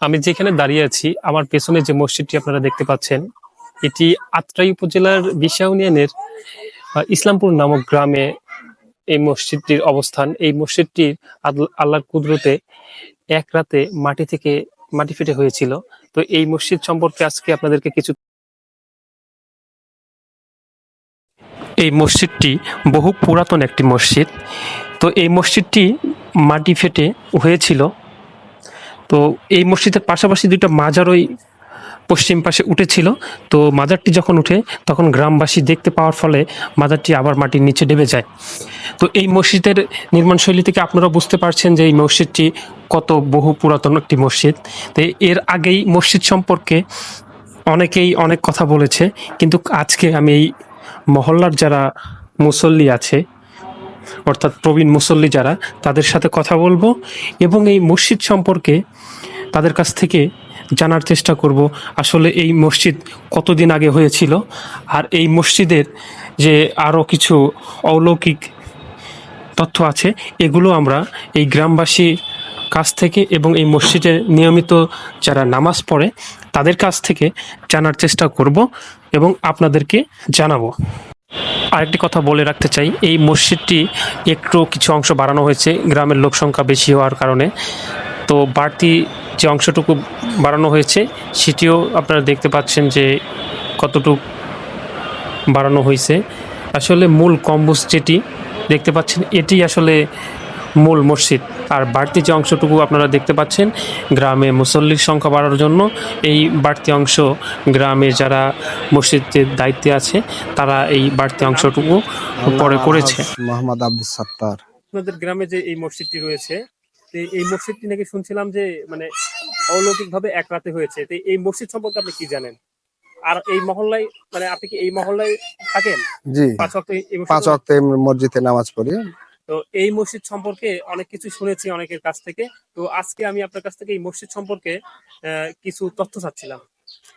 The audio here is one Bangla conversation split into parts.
আমি যেখানে দাঁড়িয়ে আছি, আমার পেছনে যে মসজিদটি আপনারা দেখতে পাচ্ছেন, এটি আত্রাই উপজেলার বিশা ইউনিয়নের ইসলামপুর নামক গ্রামে এই মসজিদটির অবস্থান। এই মসজিদটির আল- আল্লাহর কুদরতে এক রাতে মাটি থেকে মাটি ফেটে হয়েছিল। তো এই মসজিদ সম্পর্কে আজকে আপনাদেরকে কিছু এই মসজিদটি বহু পুরাতন একটি মসজিদ। তো এই মসজিদটি মাটি ফেটে হয়েছিল। তো এই মসজিদের পাশাপাশি দুইটা মাজারই পশ্চিম পাশে উঠেছিল। তো মাজারটি যখন উঠে, তখন গ্রামবাসী দেখতে পাওয়ার ফলে মাজারটি আবার মাটির নিচে ডেবে যায়। তো এই মসজিদের নির্মাণ শৈলী থেকে আপনারা বুঝতে পারছেন যে এই মসজিদটি কত বহু পুরাতন একটি মসজিদ। তো এর আগেই মসজিদ সম্পর্কে অনেকেই অনেক কথা বলেছে, কিন্তু আজকে আমি এই মহল্লার যারা মুসল্লি আছে অর্থাৎ প্রবীণ মুসল্লি যারা, তাদের সাথে কথা বলব এবং এই মসজিদ সম্পর্কে তাদের কাছ থেকে জানার চেষ্টা করব, আসলে এই মসজিদ কতদিন আগে হয়েছিল আর এই মসজিদের যে আরও কিছু অলৌকিক তথ্য আছে, এগুলো আমরা এই গ্রামবাসীর কাছ থেকে এবং এই মসজিদে নিয়মিত যারা নামাজ পড়ে, তাদের কাছ থেকে জানার চেষ্টা করব এবং আপনাদেরকে জানাব। আরেকটি কথা বলে রাখতে চাই, এই মসজিদটি একটু কিছু অংশ বাড়ানো হয়েছে, গ্রামের লোক সংখ্যা বেশি হওয়ার কারণে। তো বাড়তি যে অংশটুকু বাড়ানো হয়েছে, সেটিও আপনারা দেখতে পাচ্ছেন যে কতটুকু বাড়ানো হয়েছে। আসলে মূল কম্বুজ যেটি, দেখতে পাচ্ছেন, এটি আসলে মূল মসজিদ। আর বাড়তি যে অংশটুকু আপনারা দেখতে পাচ্ছেন গ্রামে মুসল্লির সংখ্যা বাড়ার জন্য এই বাড়তি অংশ গ্রামে যারা মসজিদের দায়িত্বে আছে তারা এই বাড়তি অংশটুকু পরে করেছে। মোহাম্মদ আব্দুল সত্তার। আপনাদের গ্রামে যে এই মসজিদটি রয়েছে এই মসজিদটি নাকি শুনছিলাম যে মানে অলৌকিক ভাবে এক রাতে হয়েছে। তো এই মসজিদ সম্পর্কে আপনি কি জানেন? আর এই মহল্লায় মানে আপনি কি এই মহল্লায় থাকেন? জি। পাঁচ ওয়াক্ত এই পাঁচ অক্টে মসজিদে নামাজ পড়ি। তো এই মসজিদ সম্পর্কে অনেক কিছু শুনেছি অনেকের কাছ থেকে। তো আজকে আমি আপনার কাছ থেকে এই মসজিদ সম্পর্কে কিছু তথ্য চাচ্ছিলাম।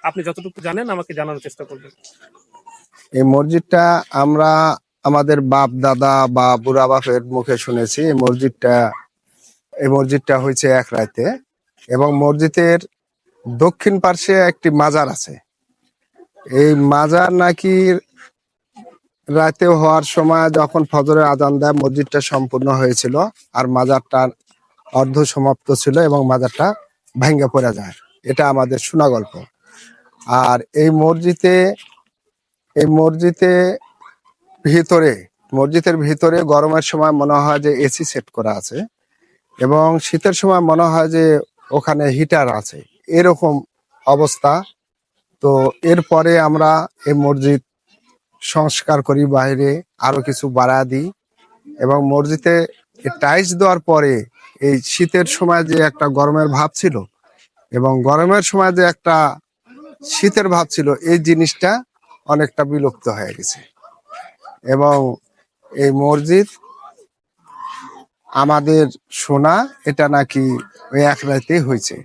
আপনি যতটুকু জানেন, আমাকে জানানোর চেষ্টা করবেন। এই মসজিদটা আমরা আমাদের বাপ, দাদা বা বুড়া বাপের মুখে শুনেছি। এই মসজিদটা এই মসজিদটা হয়েছে এক রাতে এবং মসজিদের দক্ষিণ পার্শ্বে একটি মাজার আছে। এই মাজার নাকি রাতে হওয়ার সময় যখন ফজরের আজান দেয়, মসজিদটা সম্পূর্ণ হয়েছিল আর মাজারটা অর্ধ সমাপ্ত ছিল এবং মাজারটা ভেঙে পড়ে যায়। এটা আমাদের শোনা গল্প আর এই মসজিদে এই মসজিদে ভিতরে, মসজিদের ভিতরে গরমের সময় মনে হয় যে এসি সেট করা আছে এবং শীতের সময় মনে হয় যে ওখানে হিটার আছে। এরকম অবস্থা। তো এরপরে আমরা এই মসজিদ সংস্কার করি বাইরে, আরও কিছু বাড়া দিই। এবং মসজিদে টাইলস দেওয়ার পরে এই শীতের সময় যে একটা গরমের ভাব ছিল এবং গরমের সময় যে একটা শীতের ভাব ছিল, এই জিনিসটা অনেকটা বিলুপ্ত হয়ে গেছে। এবং এই মসজিদ আমাদের শোনা এটা নাকি ওই এক রাতে হয়েছে।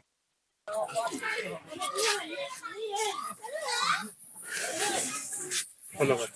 ধন্যবাদ